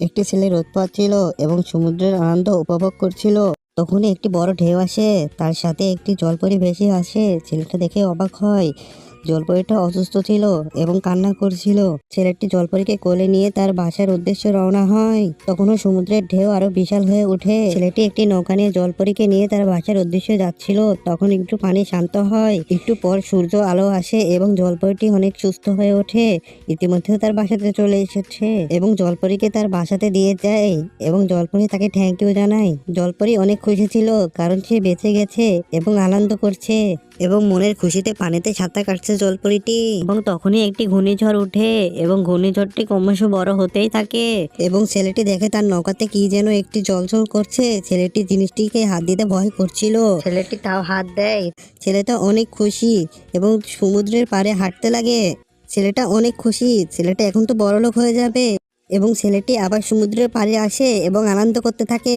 একটি ছেলে রোদ পাচ্ছিল এবং সমুদ্রের আনন্দ উপভোগ করছিল। তখনই একটি বড় ঢেউ আসে, তার সাথে একটি জলপরি ভেসে আসে। ছেলেটা দেখে অবাক হয়। জলপরিটা অসুস্থ ছিল এবং কান্না করছিল। ছেলেটি জলপরিকে কোলে নিয়ে তার বাসার উদ্দেশ্যে রওনা হয়। তখনও সমুদ্রের ঢেউ আরও বিশাল হয়ে ওঠে। ছেলেটি একটি নৌকা নিয়ে জলপরিকে নিয়ে তার বাসার উদ্দেশ্যে যাচ্ছিল। তখন একটু পানি শান্ত হয়। একটু পর সূর্য আলো আসে এবং জলপরিটি অনেক সুস্থ হয়ে ওঠে। ইতিমধ্যে তার বাসাতে চলে এসেছে এবং জলপরীকে তার বাসাতে দিয়ে যায় এবং জলপরি তাকে থ্যাংক ইউ জানায়। জলপরি অনেক খুশি ছিল কারণ সে বেঁচে গেছে এবং আনন্দ করছে এবং মনের খুশিতে পানিতে সাঁতার কাটছে জলপরিটি। এবং তখনই একটি ঘূর্ণিঝড় উঠে এবং ঘূর্ণিঝড়টি ক্রমশ বড় হতেই থাকে। এবং ছেলেটি দেখে তার নৌকাতে কি যেন একটি জলজল করছে। ছেলেটি জিনিসটিকে হাত দিতে ভয় করছিল। ছেলেটি তাও হাত দেয়। ছেলেটা অনেক খুশি এবং সমুদ্রের পাড়ে হাঁটতে লাগে। ছেলেটা অনেক খুশি। ছেলেটা এখন তো বড়লোক হয়ে যাবে। এবং ছেলেটি আবার সমুদ্রের পাড়ে আসে এবং আনন্দ করতে থাকে।